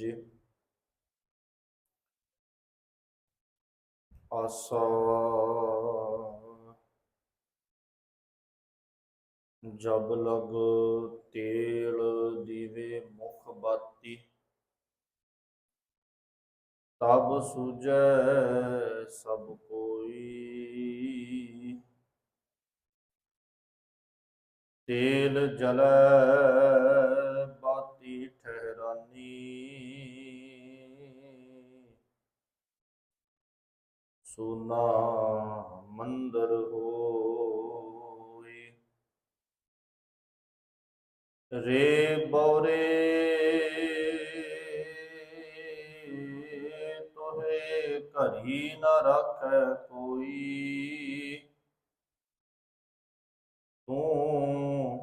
ਜੀ। ਆਸਾ। ਜਬ ਲਗ ਤੇਲ ਦੀਵੇ ਮੁਖ ਬਾਤੀ ਤਬ ਸੁਜੈ ਸਭ ਕੋਈ। ਤੇਲ ਜਲੈ ਸੁਨਾ ਮੰਦਰ ਹੋਈ। ਰੇ ਬੋਰੇ ਤੋਹੇ ਘਰੀ ਨ ਰੱਖੈ ਕੋਈ। ਤੂੰ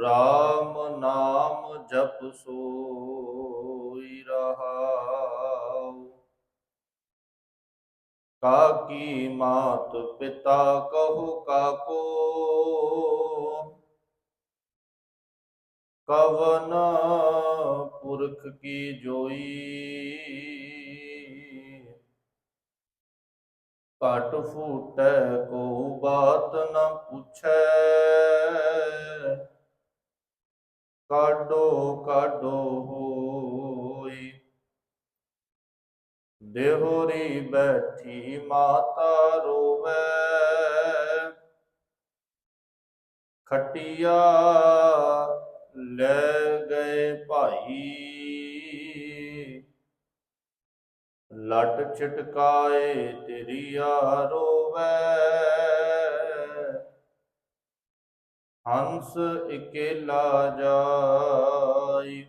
ਰਾਮ ਨਾਮ ਜਪ ਸੋ ਕਾਕੀ ਮਾਤ ਪਿਤਾ ਕਹੋ ਕਾਕੋ। ਕਵਨ ਪੁਰਖ ਕੀ ਜੋਈ। ਘਟ ਫੂਟੈ ਕੋ ਬਾਤ ਨ ਪੁੱਛੈ। ਕਾਡੋ ਕਾਡੋ ਹੋਈ ਦੇਹੋਰੀ ਬੈਠੀ ਮਾਤਾ ਰੋਵੇ। ਖਟਿਆ ਲੈ ਗਏ ਭਾਈ। ਲਟ ਛਟਕਾਏ ਤੇਰੀਆ ਰੋਵੇ। ਹੰਸ ਇਕੇਲਾ ਜਾਈ।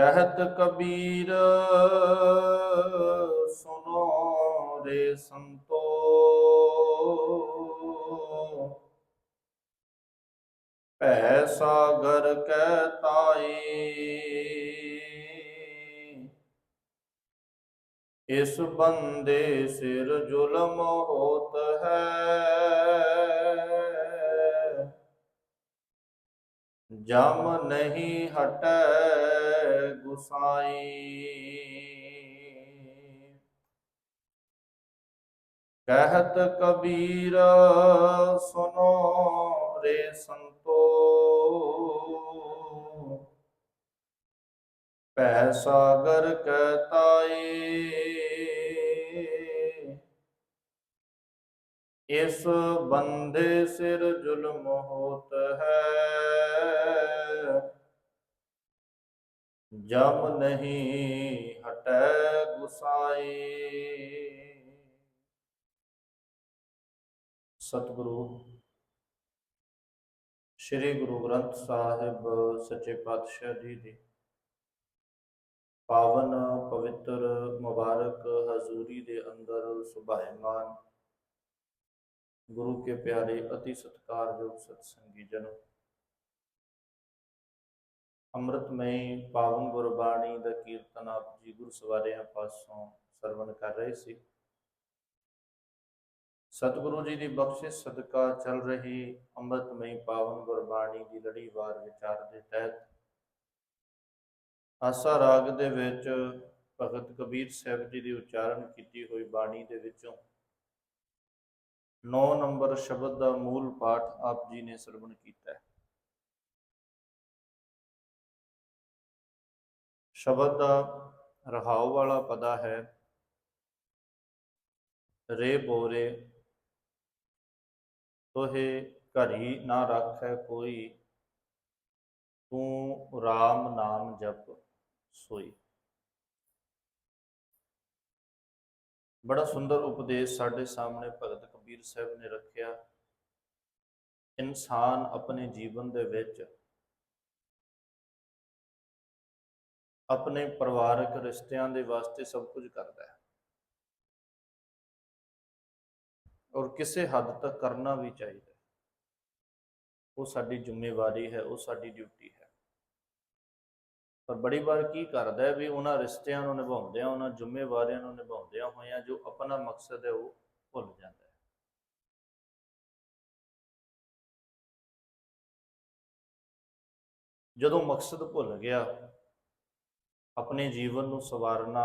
ਕਹਿਤ ਕਬੀਰ, ਸੁਨੋ ਰੇ ਸੰਤੋ। ਭੈ ਸਾਗਰ ਕੈ ਤਾਈ, ਇਸ ਬੰਦੇ ਸਿਰ ਜ਼ੁਲਮ ਹੋਤ ਹੈ। ਜਮ ਨਹੀਂ ਹਟੈ ਗੁਸਾਈ। ਕਹਿਤ ਕਬੀਰ ਸੁਨੋ ਰੇ ਸੰਤੋ। ਭੈ ਸਾਗਰ ਕੈ ਇਸ ਬੰਦੇ ਸਿਰ ਜ਼ੁਲਮ ਹੋਤ ਹੈ। ਜਮ ਨਹੀਂ ਹਟੈ ਗੁਸਾਈ। ਸਤਿਗੁਰੂ, ਸ੍ਰੀ ਗੁਰੂ ਗ੍ਰੰਥ ਸਾਹਿਬ ਸੱਚੇ ਪਾਤਸ਼ਾਹ ਜੀ ਦੀ ਪਾਵਨ ਪਵਿੱਤਰ ਮੁਬਾਰਕ ਹਜ਼ੂਰੀ ਦੇ ਅੰਦਰ ਸੁਭਾਇਮਾਨ ਗੁਰੂ ਕੇ ਪਿਆਰੇ ਅਤੀ ਸਤਿਕਾਰਯੋਗ ਸਤਸੰਗੀ ਜਨੋ। ਅੰਮ੍ਰਿਤਮਈ ਪਾਵਨ ਗੁਰਬਾਣੀ ਦਾ ਕੀਰਤਨ ਆਪ ਜੀ ਗੁਰੂ ਸਵਾਰਿਆਂ ਪਾਸੋਂ ਸਰਵਣ ਕਰ ਰਹੇ ਸੀ। ਸਤਿਗੁਰੂ ਜੀ ਦੀ ਬਖਸ਼ਿਸ਼ ਸਦਕਾ ਚੱਲ ਰਹੀ ਅੰਮ੍ਰਿਤਮਈ ਪਾਵਨ ਗੁਰਬਾਣੀ ਦੀ ਲੜੀਵਾਰ ਵਿਚਾਰ ਦੇ ਤਹਿਤ ਆਸਾ ਰਾਗ ਦੇ ਵਿੱਚ ਭਗਤ ਕਬੀਰ ਸਾਹਿਬ ਜੀ ਦੀ ਉਚਾਰਨ ਕੀਤੀ ਹੋਈ ਬਾਣੀ ਦੇ ਵਿੱਚੋਂ 9 ਨੰਬਰ ਸ਼ਬਦ ਦਾ ਮੂਲ ਪਾਠ ਆਪ ਜੀ ਨੇ ਸਰਵਣ ਕੀਤਾ ਹੈ। ਸ਼ਬਦ ਦਾ ਰਹਾਉ ਵਾਲਾ ਪਦਾ ਹੈ, ਰੇ ਬੋਰੇ, ਤੋਹੇ ਘਰੀ ਨਾ ਰੱਖੈ ਕੋਈ, ਤੂੰ RAM ਨਾਮ ਜਪ ਸੋਈ। ਬੜਾ ਸੁੰਦਰ ਉਪਦੇਸ਼ ਸਾਡੇ ਸਾਹਮਣੇ ਭਗਤ ਕਬੀਰ ਸਾਹਿਬ ਨੇ ਰੱਖਿਆ, ਇਨਸਾਨ ਆਪਣੇ ਜੀਵਨ ਦੇ ਵਿੱਚ ਆਪਣੇ ਪਰਿਵਾਰਕ ਰਿਸ਼ਤਿਆਂ ਦੇ ਵਾਸਤੇ ਸਭ ਕੁਝ ਕਰਦਾ ਹੈ। ਔਰ ਕਿਸੇ ਹੱਦ ਤੱਕ ਕਰਨਾ ਵੀ ਚਾਹੀਦਾ ਉਹ ਸਾਡੀ ਜ਼ਿੰਮੇਵਾਰੀ ਹੈ, ਉਹ ਸਾਡੀ ਡਿਊਟੀ ਹੈ। ਪਰ ਬੜੀ ਵਾਰ ਕੀ ਕਰਦਾ ਹੈ ਵੀ ਉਹਨਾਂ ਰਿਸ਼ਤਿਆਂ ਨੂੰ ਨਿਭਾਉਂਦਿਆਂ, ਉਹਨਾਂ ਜ਼ਿੰਮੇਵਾਰੀਆਂ ਨੂੰ ਨਿਭਾਉਂਦਿਆਂ ਹੋਇਆਂ ਜੋ ਆਪਣਾ ਮਕਸਦ ਹੈ, ਉਹ ਭੁੱਲ ਜਾਂਦਾ ਹੈ। ਜਦੋਂ ਮਕਸਦ ਭੁੱਲ ਗਿਆ, ਆਪਣੇ ਜੀਵਨ ਨੂੰ ਸਵਾਰਨਾ,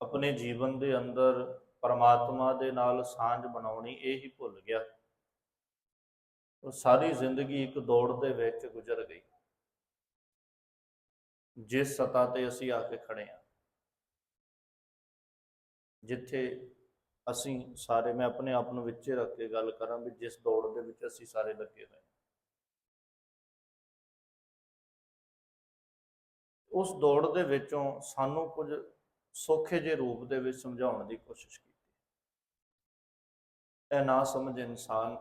ਆਪਣੇ ਜੀਵਨ ਦੇ ਅੰਦਰ ਪਰਮਾਤਮਾ ਦੇ ਨਾਲ ਸਾਂਝ ਬਣਾਉਣੀ ਇਹ ਹੀ ਭੁੱਲ ਗਿਆ। ਉਹ ਸਾਰੀ ਜ਼ਿੰਦਗੀ ਇੱਕ ਦੌੜ ਦੇ ਵਿੱਚ ਗੁਜ਼ਰ ਗਈ। ਜਿਸ ਸਤਾ ਤੇ ਅਸੀਂ ਆ ਕੇ ਖੜੇ ਹਾਂ ਜਿੱਥੇ ਅਸੀਂ ਸਾਰੇ, ਮੈਂ ਆਪਣੇ ਆਪ ਨੂੰ ਵਿੱਚੇ ਰੱਖ ਕੇ ਗੱਲ ਕਰਾਂ ਵੀ ਜਿਸ ਦੌੜ ਦੇ ਵਿੱਚ ਅਸੀਂ ਸਾਰੇ ਲੱਗੇ ਹੋਏ ਉਸ ਦੌੜ ਦੇ ਵਿੱਚੋਂ ਸਾਨੂੰ ਕੁਝ ਸੌਖੇ ਜਿਹੇ ਰੂਪ ਦੇ ਵਿੱਚ ਸਮਝਾਉਣ ਦੀ ਕੋਸ਼ਿਸ਼ ਕੀਤੀ। ਇਹ ਨਾ ਸਮਝ ਇਨਸਾਨ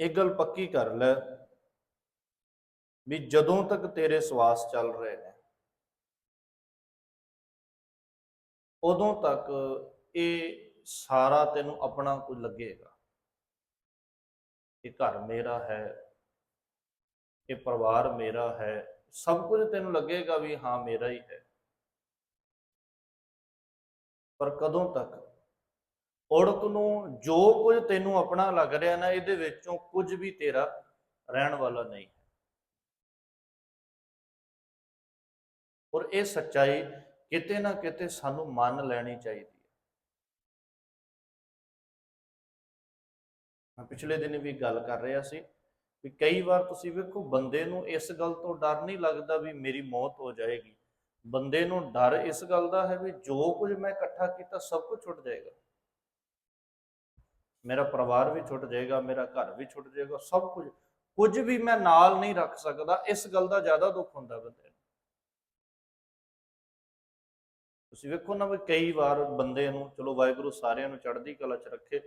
ਇਹ ਗੱਲ ਪੱਕੀ ਕਰ ਲੈ ਵੀ ਜਦੋਂ ਤੱਕ ਤੇਰੇ ਸਵਾਸ ਚੱਲ ਰਹੇ ਨੇ, ਉਦੋਂ ਤੱਕ ਇਹ ਸਾਰਾ ਤੈਨੂੰ ਆਪਣਾ ਕੁਝ ਲੱਗੇਗਾ। ਇਹ ਘਰ ਮੇਰਾ ਹੈ ਇਹ ਪਰਿਵਾਰ ਮੇਰਾ ਹੈ, ਸਭ ਕੁਝ ਤੈਨੂੰ ਲੱਗੇਗਾ ਵੀ ਹਾਂ, ਮੇਰਾ ਹੀ ਹੈ। ਪਰ ਕਦੋਂ ਤੱਕ? ਔੜਕ ਨੂੰ ਜੋ ਕੁਝ ਤੈਨੂੰ ਆਪਣਾ ਲੱਗ ਰਿਹਾ ਨਾ, ਇਹਦੇ ਵਿੱਚੋਂ ਕੁਝ ਵੀ ਤੇਰਾ ਰਹਿਣ ਵਾਲਾ ਨਹੀਂ ਹੈ। ਔਰ ਇਹ ਸੱਚਾਈ ਕਿਤੇ ਨਾ ਕਿਤੇ ਸਾਨੂੰ ਮੰਨ ਲੈਣੀ ਚਾਹੀਦੀ ਹੈ। ਮੈਂ ਪਿਛਲੇ ਦਿਨ ਵੀ ਗੱਲ ਕਰ ਰਿਹਾ ਸੀ। ਵੀ ਕਈ ਵਾਰ ਤੁਸੀਂ ਵੇਖੋ, ਬੰਦੇ ਨੂੰ ਇਸ ਗੱਲ ਤੋਂ ਡਰ ਨਹੀਂ ਲੱਗਦਾ ਵੀ ਮੇਰੀ ਮੌਤ ਹੋ ਜਾਏਗੀ। ਬੰਦੇ ਨੂੰ ਡਰ ਇਸ ਗੱਲ ਦਾ ਹੈ ਵੀ ਜੋ ਕੁਝ ਮੈਂ ਇਕੱਠਾ ਕੀਤਾ ਸਭ ਕੁਝ ਛੁੱਟ ਜਾਏਗਾ। ਮੇਰਾ ਪਰਿਵਾਰ ਵੀ ਛੁੱਟ ਜਾਏਗਾ, ਮੇਰਾ ਘਰ ਵੀ ਛੁੱਟ ਜਾਏਗਾ, ਸਭ ਕੁਝ ਕੁਝ ਵੀ ਮੈਂ ਨਾਲ ਨਹੀਂ ਰੱਖ ਸਕਦਾ, ਇਸ ਗੱਲ ਦਾ ਜ਼ਿਆਦਾ ਦੁੱਖ ਹੁੰਦਾ ਬੰਦੇ ਨੂੰ। ਤੁਸੀਂ ਵੇਖੋ ਨਾ ਵੀ ਕਈ ਵਾਰ ਬੰਦੇ ਨੂੰ, ਚਲੋ ਵਾਹਿਗੁਰੂ ਸਾਰਿਆਂ ਨੂੰ ਚੜ੍ਹਦੀ ਕਲਾ 'ਚ ਰੱਖੇ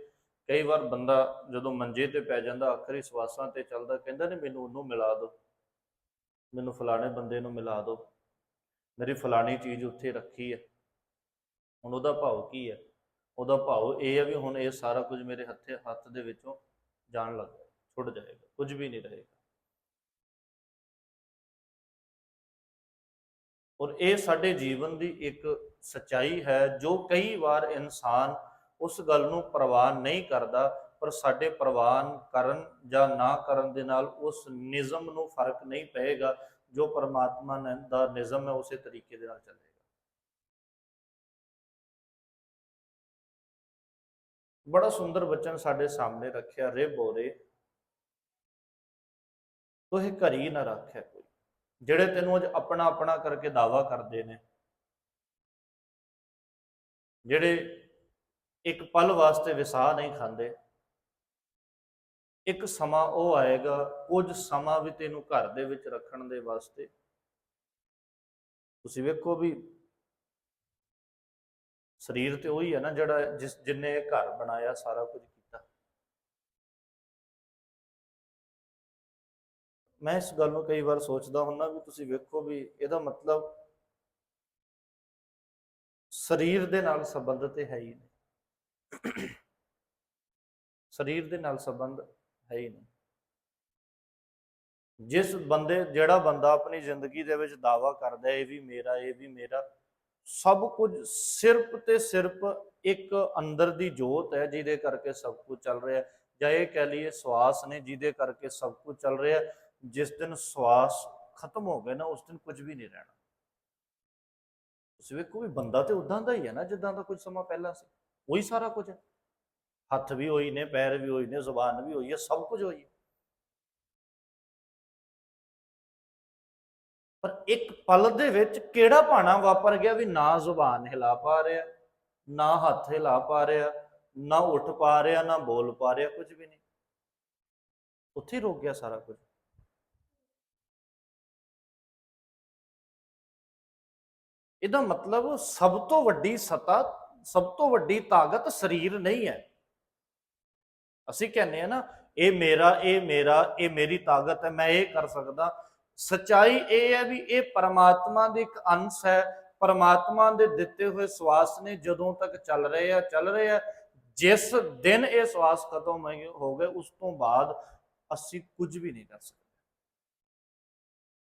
ਕਈ ਵਾਰ ਬੰਦਾ ਜਦੋਂ ਮੰਜੇ ਤੇ ਪੈ ਜਾਂਦਾ, ਆਖਰੀ ਸਵਾਸਾਂ ਤੇ ਚੱਲਦਾ, ਕਹਿੰਦਾ ਨੇ, ਮੈਨੂੰ ਉਹਨੂੰ ਮਿਲਾ ਦਿਓ ਮੈਨੂੰ ਫਲਾਣੇ ਬੰਦੇ ਨੂੰ ਮਿਲਾ ਦਿਓ ਮੇਰੀ ਫਲਾਣੀ ਚੀਜ਼ ਉੱਥੇ ਰੱਖੀ ਹੈ। ਹੁਣ ਉਹਦਾ ਭਾਵ ਕੀ ਹੈ? ਉਹਦਾ ਭਾਵ ਇਹ ਹੈ ਵੀ ਹੁਣ ਇਹ ਸਾਰਾ ਕੁਝ ਮੇਰੇ ਹੱਥੇ, ਹੱਥ ਦੇ ਵਿੱਚੋਂ ਜਾਣ ਲੱਗ ਗਿਆ। ਛੁੱਟ ਜਾਏਗਾ। ਕੁਝ ਵੀ ਨਹੀਂ ਰਹੇਗਾ। ਔਰ ਇਹ ਸਾਡੇ ਜੀਵਨ ਦੀ ਇੱਕ ਸਚਾਈ ਹੈ, ਜੋ ਕਈ ਵਾਰ ਇਨਸਾਨ ਉਸ ਗੱਲ ਨੂੰ ਪ੍ਰਵਾਨ ਨਹੀਂ ਕਰਦਾ, ਪਰ ਸਾਡੇ ਪ੍ਰਵਾਨ ਕਰਨ ਜਾਂ ਨਾ ਕਰਨ ਦੇ ਨਾਲ ਉਸ ਨਿਜ਼ਮ ਨੂੰ ਫ਼ਰਕ ਨਹੀਂ ਪਏਗਾ, ਜੋ ਪਰਮਾਤਮਾ ਦਾ ਨਿਜ਼ਮ ਹੈ, ਉਸੇ ਤਰੀਕੇ ਦੇ ਨਾਲ ਚੱਲੇਗਾ। ਬੜਾ ਸੁੰਦਰ ਬਚਨ ਸਾਡੇ ਸਾਹਮਣੇ ਰੱਖਿਆ, ਰੇ ਬੋਰੇ, ਤੋਹਿ ਘਰੀ ਨਾ ਰੱਖਿਆ ਕੋਈ, ਜਿਹੜੇ ਤੈਨੂੰ ਅੱਜ ਆਪਣਾ ਆਪਣਾ ਕਰਕੇ ਦਾਵਾ ਕਰਦੇ ਨੇ, ਜਿਹੜੇ ਇੱਕ ਪਲ ਵਾਸਤੇ ਵਿਸਾਹ ਨਹੀਂ ਖਾਂਦੇ। ਇੱਕ ਸਮਾਂ ਉਹ ਆਏਗਾ, ਕੁਝ ਸਮਾਂ ਵੀ ਤੈਨੂੰ ਘਰ ਦੇ ਵਿੱਚ ਰੱਖਣ ਦੇ ਵਾਸਤੇ। ਤੁਸੀਂ ਵੇਖੋ ਵੀ ਸਰੀਰ ਤੇ ਉਹੀ ਹੈ ਨਾ ਜਿਹੜਾ ਜਿਸ, ਜਿੰਨੇ ਇਹ ਘਰ ਬਣਾਇਆ, ਸਾਰਾ ਕੁਝ ਕੀਤਾ। ਮੈਂ ਇਸ ਗੱਲ ਨੂੰ ਕਈ ਵਾਰ ਸੋਚਦਾ ਹੁੰਦਾ ਵੀ ਤੁਸੀਂ ਵੇਖੋ ਵੀ ਇਹਦਾ ਮਤਲਬ ਸਰੀਰ ਦੇ ਨਾਲ ਸੰਬੰਧ ਹੈ ਹੀ ਨਹੀਂ। ਸਰੀਰ ਦੇ ਨਾਲ ਸੰਬੰਧ ਹੈ ਹੀ ਨਹੀਂ। ਜਿਸ ਬੰਦੇ, ਜਿਹੜਾ ਬੰਦਾ ਆਪਣੀ ਜ਼ਿੰਦਗੀ ਦੇ ਵਿੱਚ ਦਾਵਾ ਕਰਦਾ ਇਹ ਵੀ ਮੇਰਾ, ਇਹ ਵੀ ਮੇਰਾ, ਸਭ ਕੁਝ ਸਿਰਫ ਤੇ ਸਿਰਫ ਇੱਕ ਅੰਦਰ ਦੀ ਜੋਤ ਹੈ, ਜਿਹਦੇ ਕਰਕੇ ਸਭ ਕੁਝ ਚੱਲ ਰਿਹਾ ਹੈ। ਜਾਂ ਇਹ ਕਹਿ ਲਈਏ ਸਵਾਸ ਨੇ, ਜਿਹਦੇ ਕਰਕੇ ਸਭ ਕੁਝ ਚੱਲ ਰਿਹਾ ਹੈ। ਜਿਸ ਦਿਨ ਸਵਾਸ ਖਤਮ ਹੋ ਗਏ ਨਾ, ਉਸ ਦਿਨ ਕੁਝ ਵੀ ਨਹੀਂ ਰਹਿਣਾ। ਤੁਸੀਂ ਵੇਖੋ ਵੀ ਬੰਦਾ ਤੇ ਉਦਾਂ ਦਾ ਹੀ ਹੈ ਨਾ, ਜਿੱਦਾਂ ਦਾ ਕੁਝ ਸਮਾਂ ਪਹਿਲਾਂ ਸੀ। ਉਹੀ ਸਾਰਾ ਕੁਝ ਹੈ। ਹੱਥ ਵੀ ਹੋਈ ਨੇ, ਪੈਰ ਵੀ ਹੋਈ ਨੇ, ਜ਼ੁਬਾਨ ਵੀ ਹੋਈ ਹੈ, ਸਭ ਕੁਝ ਹੋਈ ਹੈ। ਪਰ ਇੱਕ ਪਲ ਦੇ ਵਿੱਚ ਕਿਹੜਾ ਭਾਣਾ ਵਾਪਰ ਗਿਆ ਵੀ ਨਾ ਜ਼ੁਬਾਨ ਹਿਲਾ ਪਾ ਰਿਹਾ, ਨਾ ਹੱਥ ਹਿਲਾ ਪਾ ਰਿਹਾ, ਨਾ ਉੱਠ ਪਾ ਰਿਹਾ, ਨਾ ਬੋਲ ਪਾ ਰਿਹਾ, ਕੁਝ ਵੀ ਨਹੀਂ। ਉੱਥੇ ਰੁਕ ਗਿਆ ਸਾਰਾ ਕੁਝ। ਇਹਦਾ ਮਤਲਬ ਸਭ ਤੋਂ ਵੱਡੀ ਸਤਾ ਸਭ ਤੋਂ ਵੱਡੀ ਤਾਕਤ ਸਰੀਰ ਨਹੀਂ ਹੈ। ਅਸੀਂ ਕਹਿੰਦੇ ਆ ਨਾ, ਇਹ ਮੇਰਾ ਇਹ ਮੇਰਾ, ਇਹ ਮੇਰੀ ਤਾਕਤ ਹੈ, ਮੈਂ ਇਹ ਕਰ ਸਕਦਾ। ਸਚਾਈ ਇਹ ਹੈ ਵੀ ਇਹ ਪਰਮਾਤਮਾ ਦੀ ਇੱਕ ਅੰਸ਼ ਹੈ। ਪਰਮਾਤਮਾ ਦੇ ਦਿੱਤੇ ਹੋਏ ਸਵਾਸ ਨੇ ਜਦੋਂ ਤੱਕ ਚੱਲ ਰਹੇ ਆ, ਚੱਲ ਰਹੇ ਆ। ਜਿਸ ਦਿਨ ਇਹ ਸਵਾਸ ਖਤਮ ਹੋ ਗਏ, ਉਸ ਤੋਂ ਬਾਅਦ ਅਸੀਂ ਕੁਝ ਵੀ ਨਹੀਂ ਕਰ ਸਕਦੇ।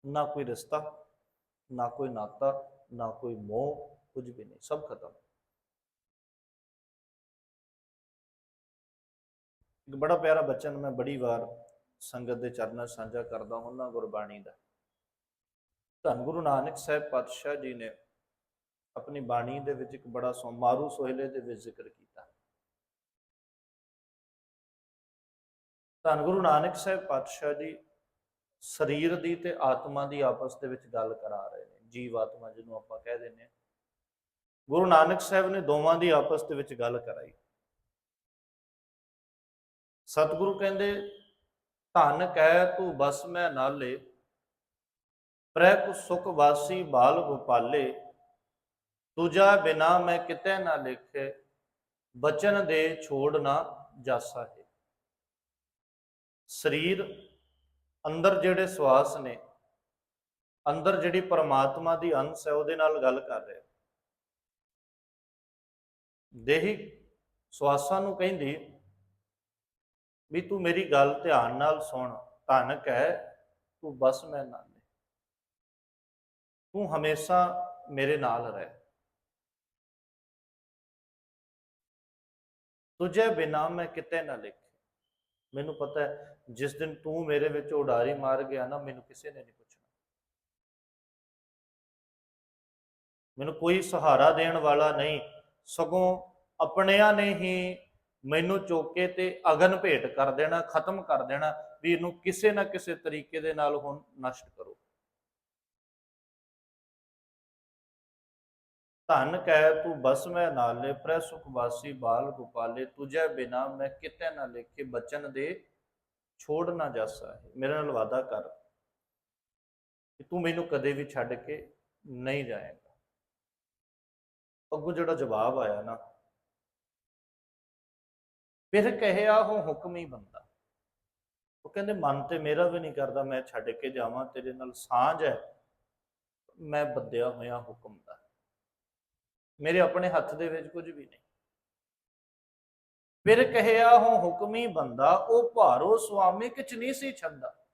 ਨਾ ਕੋਈ ਰਿਸ਼ਤਾ, ਨਾ ਕੋਈ ਨਾਤਾ, ਨਾ ਕੋਈ ਮੋਹ, ਕੁਝ ਵੀ ਨਹੀਂ, ਸਭ ਖਤਮ। ਇੱਕ ਬੜਾ ਪਿਆਰਾ ਬਚਨ ਮੈਂ ਬੜੀ ਵਾਰ ਸੰਗਤ ਦੇ ਚਰਨਾਂ ਸਾਂਝਾ ਕਰਦਾ ਉਹਨਾਂ ਗੁਰਬਾਣੀ ਦਾ। ਧੰਨ ਗੁਰੂ ਨਾਨਕ ਸਾਹਿਬ ਪਾਤਸ਼ਾਹ ਜੀ ਨੇ ਆਪਣੀ ਬਾਣੀ ਦੇ ਵਿੱਚ ਇੱਕ ਬੜਾ ਸੋ, ਮਾਰੂ ਸੋਹਿਲੇ ਦੇ ਵਿੱਚ ਜ਼ਿਕਰ ਕੀਤਾ। ਧੰਨ ਗੁਰੂ ਨਾਨਕ ਸਾਹਿਬ ਪਾਤਸ਼ਾਹ ਜੀ ਸਰੀਰ ਦੀ ਤੇ ਆਤਮਾ ਦੀ ਆਪਸ ਦੇ ਵਿੱਚ ਗੱਲ ਕਰਾ ਰਹੇ ਨੇ, ਜੀਵ ਆਤਮਾ ਜਿਹਨੂੰ ਆਪਾਂ ਕਹਿ ਦਿੰਦੇ ਹਾਂ। ਗੁਰੂ ਨਾਨਕ ਸਾਹਿਬ ਨੇ ਦੋਵਾਂ ਦੀ ਆਪਸ ਦੇ ਵਿੱਚ ਗੱਲ ਕਰਾਈ। ਸਤਿਗੁਰੂ ਕਹਿੰਦੇ, ਧਨ ਕਹਿ ਤੂੰ ਬਸ ਮੈਂ ਨਾਲੇ ਪ੍ਰੈ ਕੁ ਸੁਖ ਵਾਸੀ ਬਾਲ ਗੋਪਾਲੇ, ਤੁਜਾ ਬਿਨਾ ਮੈਂ ਕਿਤੇ ਨਾ ਲਿਖੇ, ਬਚਨ ਦੇ ਛੋੜ ਨਾ ਜਾਸਾ ਹੈ। ਸਰੀਰ ਅੰਦਰ ਜਿਹੜੇ ਸਵਾਸ ਨੇ, ਅੰਦਰ ਜਿਹੜੀ ਪਰਮਾਤਮਾ ਦੀ ਅੰਸ਼ ਹੈ, ਉਹਦੇ ਨਾਲ ਗੱਲ ਕਰ ਰਿਹਾ। ਦੇਹੀ ਸਵਾਸਾਂ ਨੂੰ ਕਹਿੰਦੀ ਵੀ ਤੂੰ ਮੇਰੀ ਗੱਲ ਧਿਆਨ ਨਾਲ ਸੁਣ, ਧੰਨ ਕਹਿ, ਤੂੰ ਬਸ ਮੈਂ ਨਾਲ ਤੂੰ ਹਮੇਸ਼ਾ ਮੇਰੇ ਨਾਲ ਰਹਿ। ਤੁਝੇ ਬਿਨਾ ਮੈਂ ਕਿਤੇ ਨਾ ਲਿਖ। ਮੈਨੂੰ ਪਤਾ ਹੈ, ਜਿਸ ਦਿਨ ਤੂੰ ਮੇਰੇ ਵਿੱਚ ਉਡਾਰੀ ਮਾਰ ਗਿਆ ਨਾ, ਮੈਨੂੰ ਕਿਸੇ ਨੇ ਨਹੀਂ ਪੁੱਛਣਾ। ਮੈਨੂੰ ਕੋਈ ਸਹਾਰਾ ਦੇਣ ਵਾਲਾ ਨਹੀਂ, ਸਗੋਂ ਆਪਣਿਆਂ ਨੇ ਹੀ ਮੈਨੂੰ ਚੋਕੇ ਤੇ ਅਗਨ ਭੇਟ ਕਰ ਦੇਣਾ, ਖਤਮ ਕਰ ਦੇਣਾ, ਵੀ ਇਹਨੂੰ ਕਿਸੇ ਨਾ ਕਿਸੇ ਤਰੀਕੇ ਦੇ ਨਾਲ ਹੁਣ ਨਸ਼ਟ ਕਰੋ। ਧਨ ਕਹਿ ਤੂੰ ਬਸ ਮੈਂ ਨਾਲੇ ਪ੍ਰੈ ਸੁਖ ਬਾਲ ਗੋਪਾਲੇ, ਤੁਝੇ ਬਿਨਾ ਮੈਂ ਕਿਤੇ ਨਾ ਲਿਖੇ, ਬਚਨ ਦੇ ਛੋੜ ਨਾ ਜਾਸਾ ਹੈ ਮੇਰੇ ਨਾਲ ਵਾਦਾ ਕਰ ਕਿ ਤੂੰ ਮੈਨੂੰ ਕਦੇ ਵੀ ਛੱਡ ਕੇ ਨਹੀਂ ਜਾਏਗਾ। ਅੱਗੋਂ ਜਿਹੜਾ ਜਵਾਬ ਆਇਆ ਨਾ ਫਿਰ ਕਹਿਆ ਉਹ ਹੁਕਮ ਹੀ ਬੰਦਾ। ਉਹ ਕਹਿੰਦੇ, ਮਨ ਤੇ ਮੇਰਾ ਵੀ ਨਹੀਂ ਕਰਦਾ, ਮੈਂ ਛੱਡ ਕੇ ਜਾਵਾਂ, ਤੇਰੇ ਨਾਲ ਸਾਂਝ ਹੈ। ਮੈਂ ਬੱਧਿਆ ਹੋਇਆ ਹੁਕਮ ਦਾ। ਮੇਰੇ ਆਪਣੇ ਹੱਥ ਦੇ ਵਿੱਚ ਕੁਝ ਵੀ ਨਹੀਂ। ਫਿਰ ਕਹਿਆ ਉਹ ਹੁਕਮੀ ਬੰਦਾ, ਉਹ ਭਾਰੋ ਸੁਆਮੀ ਕਿਛ ਨਹੀਂ ਸੀ ਛੰਦਾ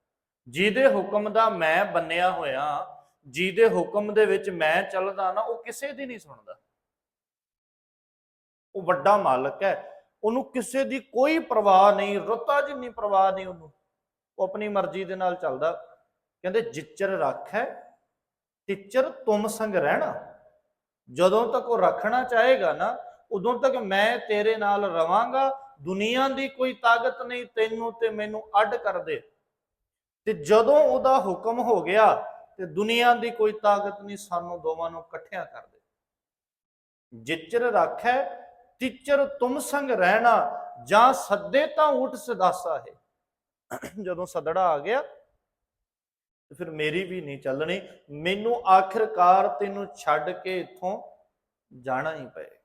ਜਿਹਦੇ ਹੁਕਮ ਦਾ ਮੈਂ ਬੰਨਿਆ ਹੋਇਆ, ਜਿਹਦੇ ਹੁਕਮ ਦੇ ਵਿੱਚ ਮੈਂ ਚੱਲਦਾ ਨਾ, ਉਹ ਕਿਸੇ ਦੀ ਨਹੀਂ ਸੁਣਦਾ। ਉਹ ਵੱਡਾ ਮਾਲਕ ਹੈ ਉਹਨੂੰ ਕਿਸੇ ਦੀ ਕੋਈ ਪਰਵਾਹ ਨਹੀਂ, ਰੁੱਤਾ ਜਿੰਨੀ ਪਰਵਾਹ ਨਹੀਂ ਉਹਨੂੰ, ਉਹ ਆਪਣੀ ਮਰਜ਼ੀ ਦੇ ਨਾਲ ਚੱਲਦਾ। ਕਹਿੰਦੇ, ਜਿੱਚਰ ਰੱਖੈ ਟਿੱਚਰ ਤੁਮ ਸੰਗ ਰਹਿਣਾ। ਜਦੋਂ ਤੱਕ ਉਹ ਰੱਖਣਾ ਚਾਹੇਗਾ ਨਾ, ਉਦੋਂ ਤੱਕ ਮੈਂ ਤੇਰੇ ਨਾਲ ਰਵਾਂਗਾ, ਦੁਨੀਆ ਦੀ ਕੋਈ ਤਾਕਤ ਨਹੀਂ ਤੈਨੂੰ ਤੇ ਮੈਨੂੰ ਅੱਡ ਕਰ ਦੇ। ਤੇ ਜਦੋਂ ਉਹਦਾ ਹੁਕਮ ਹੋ ਗਿਆ, ਤੇ ਦੁਨੀਆ ਦੀ ਕੋਈ ਤਾਕਤ ਨਹੀਂ ਸਾਨੂੰ ਦੋਵਾਂ ਨੂੰ ਇਕੱਠਿਆਂ ਕਰ ਦੇ। ਜਿੱਚਰ ਰੱਖੈ ਟਿੱਚਰ ਤੁਮ ਸੰਗ ਰਹਿਣਾ, ਜਾਂ ਸੱਦੇ ਤਾਂ ਊਟ ਸਦਾਸਾ ਹੈ। ਜਦੋਂ ਸਦੜਾ ਆ ਗਿਆ, ਤੇ ਫਿਰ ਮੇਰੀ ਵੀ ਨਹੀਂ ਚੱਲਣੀ, ਮੈਨੂੰ ਆਖਿਰਕਾਰ ਤੈਨੂੰ ਛੱਡ ਕੇ ਇੱਥੋਂ ਜਾਣਾ ਹੀ ਪਏਗਾ।